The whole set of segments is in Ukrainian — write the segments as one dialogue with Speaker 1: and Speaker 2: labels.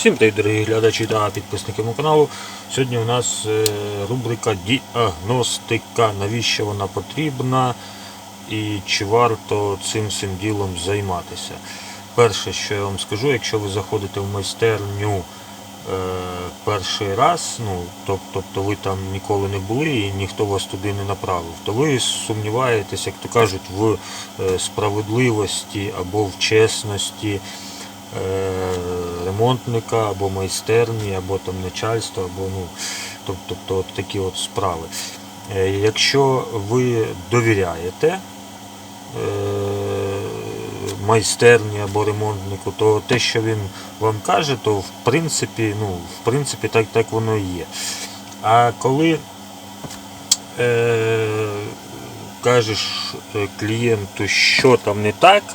Speaker 1: Всім привіт, дорогі глядачі та підписники мого каналу. Сьогодні у нас е, рубрика діагностика. Навіщо вона потрібна і чи варто цим всім ділом займатися. Перше, що я вам скажу, якщо ви заходите в майстерню е, перший раз, ну, тобто ви там ніколи не були і ніхто вас туди не направив, то ви сумніваєтесь, як то кажуть, в е, справедливості або в чесності ремонтника або майстерні, або там начальства, або ну, тоб- тобто от такі от справи. Е, Якщо ви довіряєте е, майстерні або ремонтнику, то те, що він вам каже, то в принципі, ну, в принципі так, так воно і є. А коли е, кажеш е, клієнту, що там не так, е,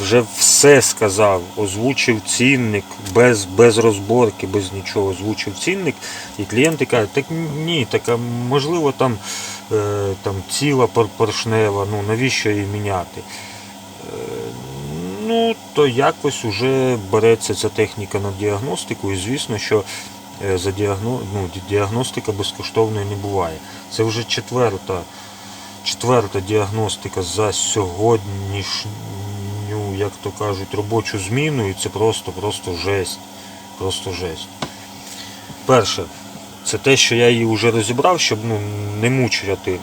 Speaker 1: вже все сказав, озвучив цінник без, без розборки, без нічого, озвучив цінник, і клієнти кажуть, так ні, так можливо там, е, там ціла поршнева, ну навіщо її міняти? Е, Ну, то якось уже береться ця техніка на діагностику, і звісно, що е, за діагно... ну, діагностика безкоштовною не буває. Це вже четверта четверта діагностика за сьогоднішню, як то кажуть, робочу зміну, і це просто, просто жесть. Просто жесть. Перше, це те, що я її вже розібрав, щоб ну, не мучити,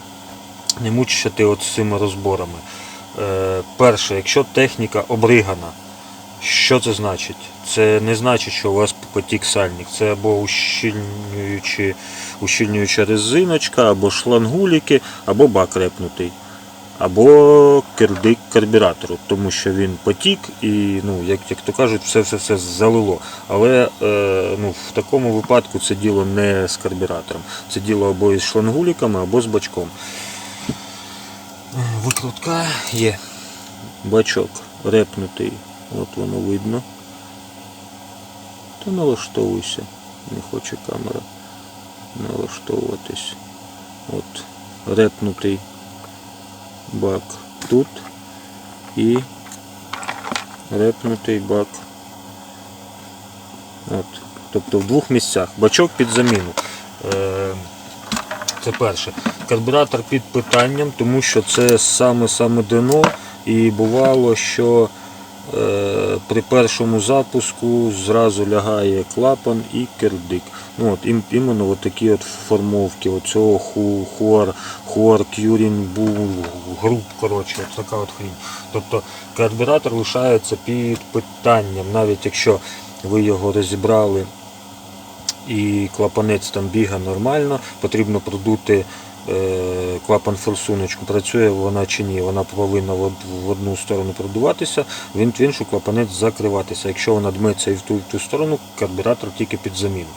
Speaker 1: не мучити от цими розборами. Е, перше, якщо техніка обригана, що це значить? Це не значить, що у вас потік сальник. Це або ущільнюючи, ущільнююча резиночка, або шлангуліки, або бак репнутий, або кирдик карбюратору, тому що він потік і, ну, як, як то кажуть, все все все залило. Але е, ну, в такому випадку це діло не з карбюратором. Це діло або із шлангуліками, або з бачком. Викрутка є. Бачок репнутий. От воно видно. Та налаштовуйся. Не хоче камера налаштовуватись. От репнутий бак тут і репнутий бак. От. Тобто в двох місцях. Бачок під заміну. Е, це перше. Карбюратор під питанням, тому що це саме-саме дно. І бувало, що при першому запуску зразу лягає клапан і кердик. Ну, от, іменно от такі от формовки, оцього хуар, хуар кюрін бул, груп, коротше, от така от хрінь. Тобто карбюратор лишається під питанням, навіть якщо ви його розібрали і клапанець там біга нормально, потрібно продути е, клапан форсуночку, працює вона чи ні, вона повинна в, одну сторону продуватися, він в іншу клапанець закриватися. Якщо вона дметься і в ту, в ту сторону, карбюратор тільки під заміну.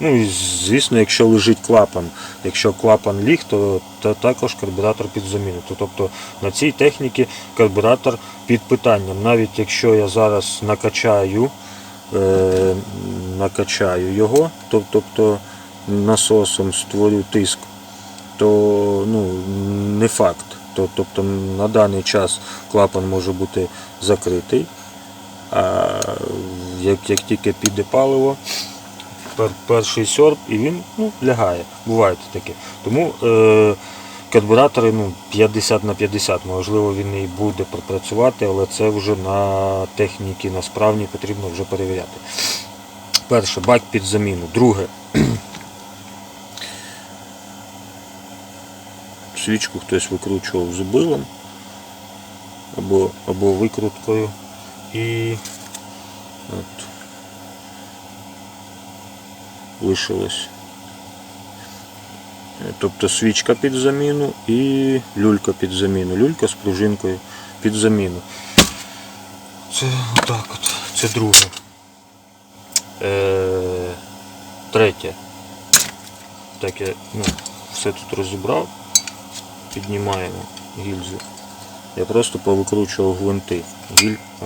Speaker 1: Ну і звісно, якщо лежить клапан, якщо клапан ліг, то, то також карбюратор під заміну. То, тобто на цій техніці карбюратор під питанням. Навіть якщо я зараз накачаю е, накачаю його, тоб- тобто насосом створю тиск, то ну, не факт. То- Тобто на даний час клапан може бути закритий, а як, як тільки піде паливо, пер, перший сьорб і він ну, лягає. Буває таке. Тому е, карбюратори ну, 50 на 50, можливо, він і буде пропрацювати, але це вже на техніці, на справні потрібно вже перевіряти. Перше, бак під заміну. Друге. Свічку хтось викручував зубилом або, або викруткою. І от, лишилось. Тобто свічка під заміну і люлька під заміну. Люлька з пружинкою під заміну. Це отак от. Це друге. Е, третє. Так я ну, все тут розібрав. Піднімаємо гільзу. Я просто повикручував гвинти. Гіль... О,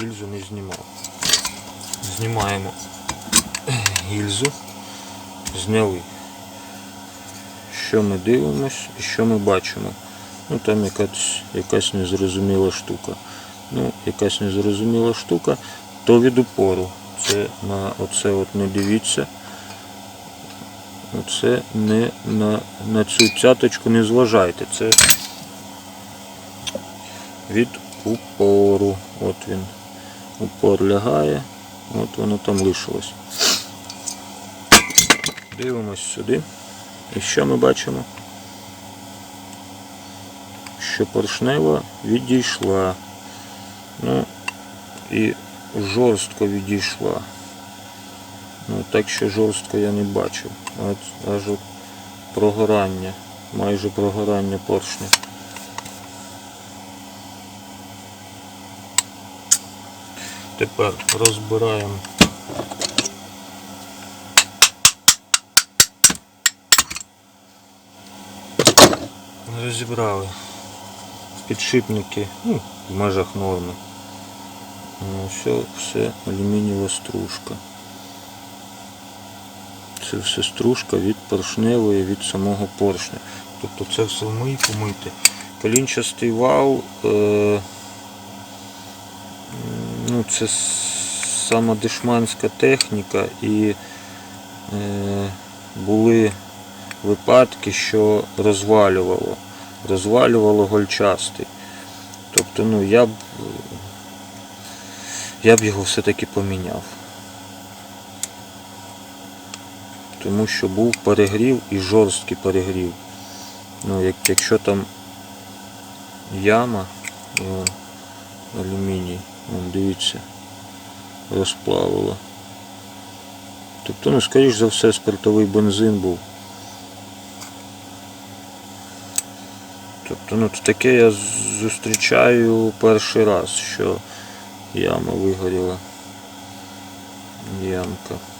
Speaker 1: гільзу не знімав. Знімаємо гільзу. Зняли. Що ми дивимось і що ми бачимо. Ну там якась, якась незрозуміла штука. Ну, якась незрозуміла штука. то від упору. Це на оце от не дивіться. Оце не на, на цю цяточку не зважайте. Це від упору. От він. Упор лягає. От воно там лишилось. Дивимось сюди. І що ми бачимо? Що поршнева відійшла. Ну і жорстко відійшла. Ну, так що жорстко я не бачив. От аж от прогорання, майже прогорання поршня. Тепер розбираємо. Розібрали підшипники ну, в межах норми. Ну, все, все алюмінієва стружка. Це все стружка від поршневої, від самого поршня. Тобто це все вмий помити. Колінчастий вал, е, ну, це сама дешманська техніка і е, були випадки, що розвалювало. Розвалювало гольчастий. Тобто, ну, я б я б його все-таки поміняв. Тому що був перегрів і жорсткий перегрів. Ну, як, якщо там яма, і он, алюміній, вон, дивіться, розплавило. Тобто, ну, скоріш за все, спиртовий бензин був. Тобто, ну, таке я зустрічаю перший раз, що яма вигоріла. Ямка.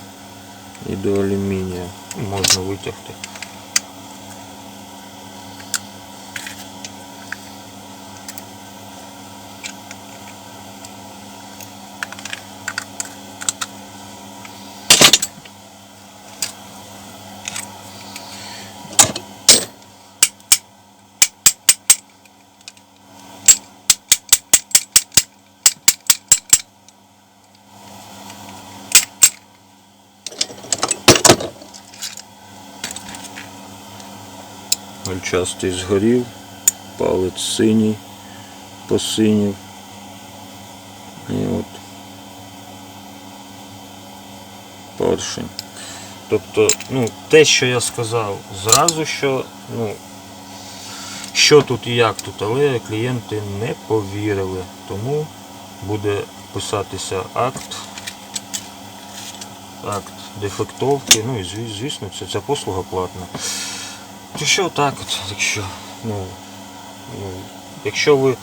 Speaker 1: І до алюмінія можна витягти. Гольчастий згорів, палець синій, посинів. І от поршень. Тобто, ну, те, що я сказав, зразу що, ну, що тут і як тут, але клієнти не повірили. Тому буде писатися акт, акт дефектовки. Ну і звісно, це ця послуга платна. Якщо так от, якщо, ну, ну, якщо ви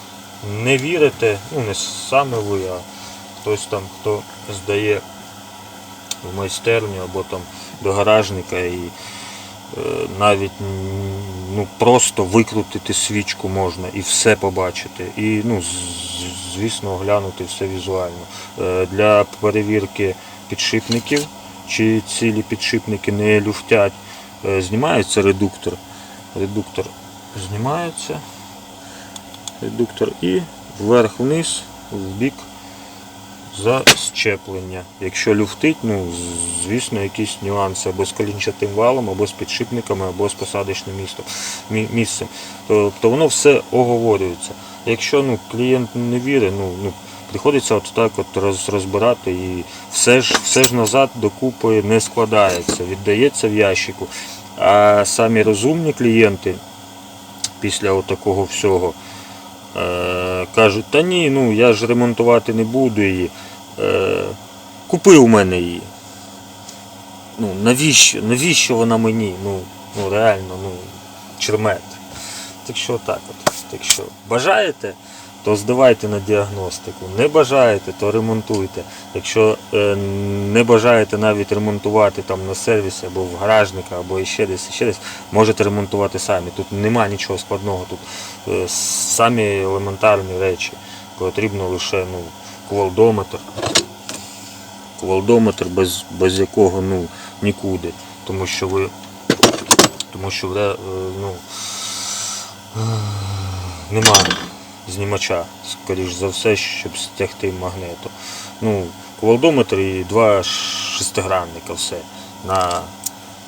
Speaker 1: не вірите, ну не саме ви, а хтось там, хто здає в майстерню або там до гаражника і е, навіть ну, просто викрутити свічку можна і все побачити. І ну, звісно, оглянути все візуально. Е, для перевірки підшипників, чи цілі підшипники не люфтять, е, знімається редуктор. Редуктор знімається. Редуктор і вверх-вниз, в бік за щеплення. Якщо люфтить, ну, звісно, якісь нюанси або з колінчатим валом, або з підшипниками, або з посадочним містом, мі- місцем. Тобто воно все оговорюється. Якщо ну, клієнт не вірить, ну, ну, приходиться от так от роз, розбирати і все ж, все ж назад докупи не складається, віддається в ящику. А самі розумні клієнти після от такого всього е, кажуть, та ні, ну я ж ремонтувати не буду її. Е, купи у мене її. Ну, навіщо? Навіщо вона мені? Ну, ну реально, ну, чермет. Так що так от. Так що бажаєте, то здавайте на діагностику. Не бажаєте, то ремонтуйте. Якщо е, не бажаєте навіть ремонтувати там на сервісі або в гаражника, або ще десь, ще десь, можете ремонтувати самі. Тут нема нічого складного. Тут е, самі елементарні речі. Потрібно лише ну, кувалдометр. Кувалдометр, без, без якого ну, нікуди. Тому що ви тому що е, ну, нема знімача, скоріш за все, щоб стягти магнету. Ну, кувалдометр і два шестигранника все. На,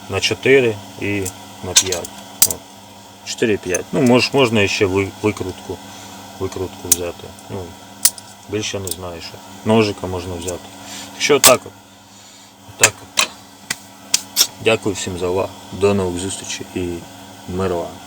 Speaker 1: на 4 і на 5. 4-5. Ну, мож, можна ще викрутку, викрутку взяти. Ну, більше не знаю, що. Ножика можна взяти. Так отак от. Отак от. Дякую всім за увагу. До нових зустрічей і миру вам.